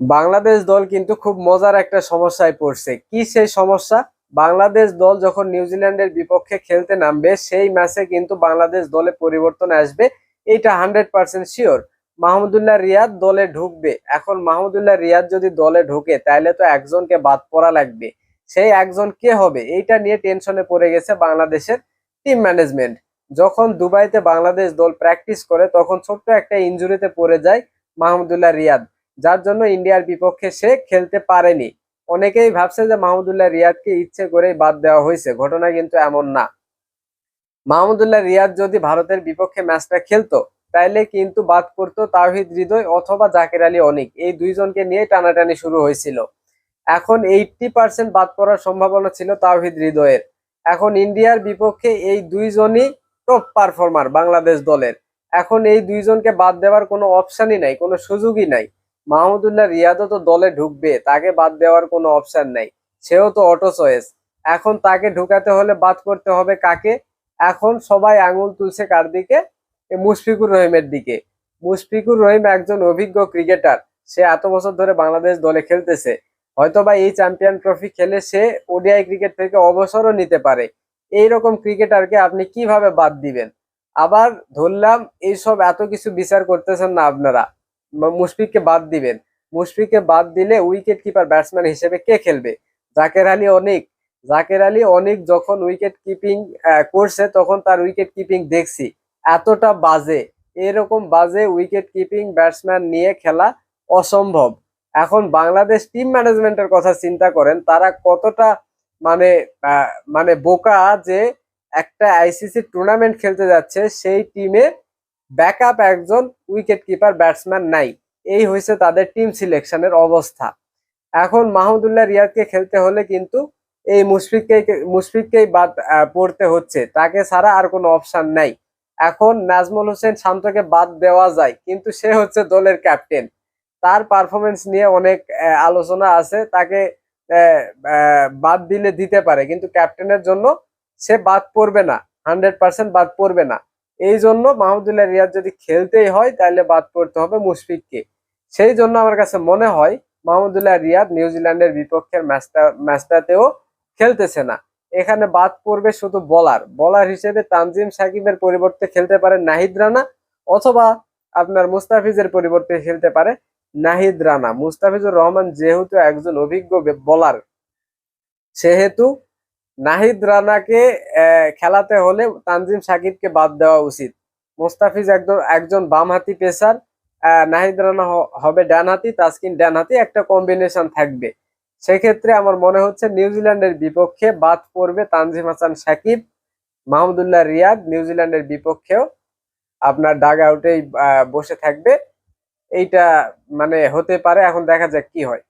বাংলাদেশ দল কিন্তু খুব মজার একটা সমস্যায় পড়ছে। কি সেই সমস্যা? বাংলাদেশ দল যখন নিউজিল্যান্ডের বিপক্ষে খেলতে নামবে, সেই ম্যাচে কিন্তু বাংলাদেশ দলে পরিবর্তন আসবে। এটা hundred percent sure. Mahmudullah Riyad দলে ঢুকবে। এখন মাহমুদুল্লাহ রিয়াদ যদি দলে ঢুকে তাহলে তো একজনকে বাদ পড়া লাগবে। সেই একজন কে হবে? এইটা নিয়ে টেনশনে পড়ে গেছে বাংলাদেশের টিম ম্যানেজমেন্ট। যখন দুবাইতে বাংলাদেশ দল প্র্যাকটিস করে, তখন ছোট্ট একটা ইনজুরিতে পড়ে যায় মাহমুদুল্লাহ রিয়াদ। যার জন্য ইন্ডিয়ার বিপক্ষে সে খেলতে পারেনি। অনেকেই ভাবছে যে মাহমুদুল্লাহ রিয়াদকে ইচ্ছে করেই বাদ দেওয়া হয়েছে। ঘটনা কিন্তু এমন না। মাহমুদুল্লাহ রিয়াদ যদি ভারতের বিপক্ষে ম্যাচটা খেলতো, তাইলে কিন্তু বাদ করতো তাওহিদ হৃদয় অথবা জাকির আলী অনিক। এই দুইজনকে নিয়ে টানাটানি শুরু হয়েছিল। এখন এইটটি পার্সেন্ট বাদ পড়ার সম্ভাবনা ছিল তাওহিদ হৃদয়ের। এখন ইন্ডিয়ার বিপক্ষে এই দুইজনই টপ পারফর্মার বাংলাদেশ দলের। এখন এই দুইজনকে বাদ দেওয়ার কোনো অপশনই নাই, কোনো সুযোগই নাই। মাহমুদুল্লাহ রিয়াদও তো দলে ঢুকবে, তাকে বাদ দেওয়ার কোনো অপশন নাই। সেও তো অটো চয়েস এখন তাকে ঢুকাতে হলে বাদ করতে হবে কাকে? এখন সবাই আঙুল তুলছে কার দিকে? মুশফিকুর রহিমের দিকে। মুশফিকুর রহিম একজন অভিজ্ঞ ক্রিকেটার সে এত বছর ধরে বাংলাদেশ দলে খেলতেছে। হয়তোবা এই চ্যাম্পিয়ন ট্রফি খেলে সে ওডিআই ক্রিকেট থেকে অবসরও নিতে পারে। এই রকম ক্রিকেটারকে আপনি কীভাবে বাদ দিবেন? আবার ধরলাম, এইসব এত কিছু বিচার করতেছেন না আপনারা। মুশফিককে বাদ দিবেন। মুশফিককে বাদ দিলে উইকেট কিপার ব্যাটসম্যান হিসেবে কে খেলবে? জাকের আলী অনেক। জাকের আলী অনেক যখন উইকেট কিপিং করছে, তখন তার উইকেট কিপিং দেখছি। এতটা বাজে। এরকম বাজে উইকেট কিপিং ব্যাটসম্যান নিয়ে খেলা অসম্ভব। এখন বাংলাদেশ টিম ম্যানেজমেন্টের কথা চিন্তা করেন, তারা কতটা মানে মানে বোকা যে একটা আইসিসি টুর্নামেন্ট খেলতে যাচ্ছে, সেই টিমে ব্যাকআপ একজন উইকেট কিপার, ব্যাটসম্যান নাই। এই হয়েছে তাদের টিম সিলেকশনের অবস্থা। এখন মাহমুদুল্লাহ রিয়াদকে খেলতে হলে কিন্তু এই মুশফিককে, মুশফিককেই বাদ পড়তে হচ্ছে। তাকে ছাড়া আর কোনো অপশান নাই। এখন নাজমুল হোসেন শান্তকে বাদ দেওয়া যায়, কিন্তু সে হচ্ছে দলের ক্যাপ্টেন। তার পারফরমেন্স নিয়ে অনেক আলোচনা আছে। তাকে বাদ দিলে দিতে পারে, কিন্তু ক্যাপ্টেনের জন্য সে বাদ পড়বে না। হান্ড্রেড পার্সেন্ট বাদ পড়বে না। এই জন্য মাহমুদুল্লাহ রিয়াদ যদি খেলতেই হয়, তাহলে বাদ পড়তে হবে মুশফিককে। সেই জন্য আমার কাছে মনে হয়, মাহমুদুল্লাহ রিয়াদ নিউজিল্যান্ডের বিপক্ষের ম্যাচটা, ম্যাচটাতেও খেলতেছে না। এখানে বাদ পড়বে শুধু বলার বলার হিসেবে তানজিম সাকিবের পরিবর্তে খেলতে পারে নাহিদ রানা, অথবা আপনার মুস্তাফিজের পরিবর্তে খেলতে পারে নাহিদ রানা। মুস্তাফিজুর রহমান যেহেতু একজন অভিজ্ঞ বলার সেহেতু নাহিদ রানাকে খেলাতে হলে তানজিম সাকিবকে বাদ দেওয়া উচিত। মুস্তাফিজ একজন একজন বামহাতি পেসার নাহিদ রানা হবে ডানহাতি, তাসকিন ডানহাতি, একটা কম্বিনেশন থাকবে। সেক্ষেত্রে আমার মনে হচ্ছে নিউজিল্যান্ডের বিপক্ষে বাদ পড়বে তানজিম হাসান সাকিব, মাহমুদুল্লাহ রিয়াদ নিউজিল্যান্ডের বিপক্ষেও আপনার ডাগ আউটেই বসে থাকবে। এইটা মানে হতে পারে, এখন দেখা যাক কি হয়।